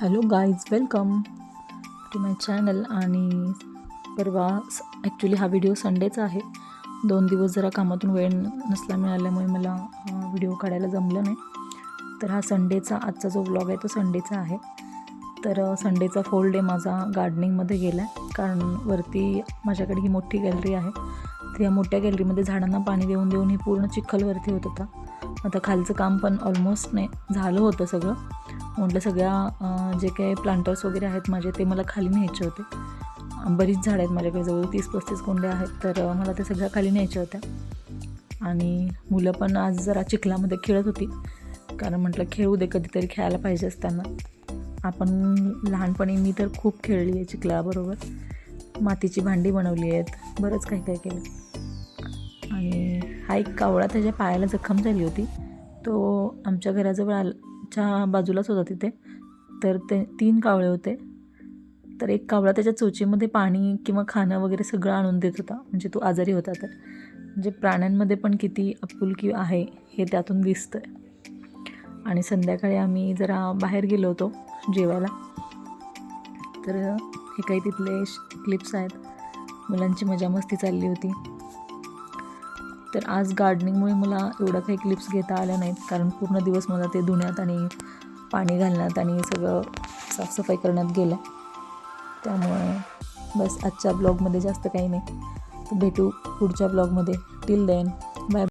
Hello guys welcome to my channel आणि परवा actually हा व्हिडिओ संडेचा आहे. दोन दिवस जरा कामातून वेळ नसला मिळाल्यामुळे मला व्हिडिओ काढायला जमलं नाही. तर हा संडेचा आजचा जो ब्लॉग आहे तो संडेचा आहे. तर संडेचा फोल डे माझा गार्डनिंगमध्ये गेला आहे कारण वरती माझ्याकडे ही मोठी गॅलरी आहे. तर या मोठ्या गॅलरीमध्ये झाडांना पाणी देऊन देऊन ही पूर्ण चिखलवरती होत होता. आता खालचं काम पण ऑलमोस्ट नाही झालं होतं सगळं. म्हटलं सगळ्या जे काही प्लांटर्स वगैरे आहेत माझे ते मला खाली न्यायचे होते. बरीच झाडं आहेत माझ्याकडे जवळ तीस पस्तीस कोंड्या आहेत तर मला ते सगळ्या खाली न्यायच्या होत्या. आणि मुलं पण आज जरा चिखलामध्ये खेळत होती. कारण म्हटलं खेळू दे कधीतरी खेळायला पाहिजे असताना. आपण लहानपणी मी तर खूप खेळली आहे चिखलाबरोबर. मातीची भांडी बनवली आहेत बरंच काही काही केलं. आणि हा एक कावळा त्याच्या पायाला जखम झाली होती. तो आमच्या घराजवळ आला आलच्या बाजूलाच होता तिथे. तर ते तीन कावळे होते. तर एक कावळा त्याच्या चोचीमध्ये पाणी किंवा खाणं वगैरे सगळं आणून देत होता. म्हणजे तो आजारी होता तर. म्हणजे प्राण्यांमध्ये पण किती आपुलकी आहे हे त्यातून दिसतं आणि संध्याकाळी आम्ही जरा बाहेर गेलो होतो जेवायला. तर हे काही तिथले क्लिप्स आहेत. मुलांची मजा मस्ती चालली होती. तर आज गार्डनिंगमुळे मला एवढं काही क्लिप्स घेता आल्या नाहीत. कारण पूर्ण दिवस मला ते धुण्यात आणि पाणी घालण्यात आणि सगळं साफसफाई करण्यात गेलं. त्यामुळे बस आजच्या ब्लॉगमध्ये जास्त काही नाही. भेटू पुढच्या ब्लॉगमध्ये टिल देन बाय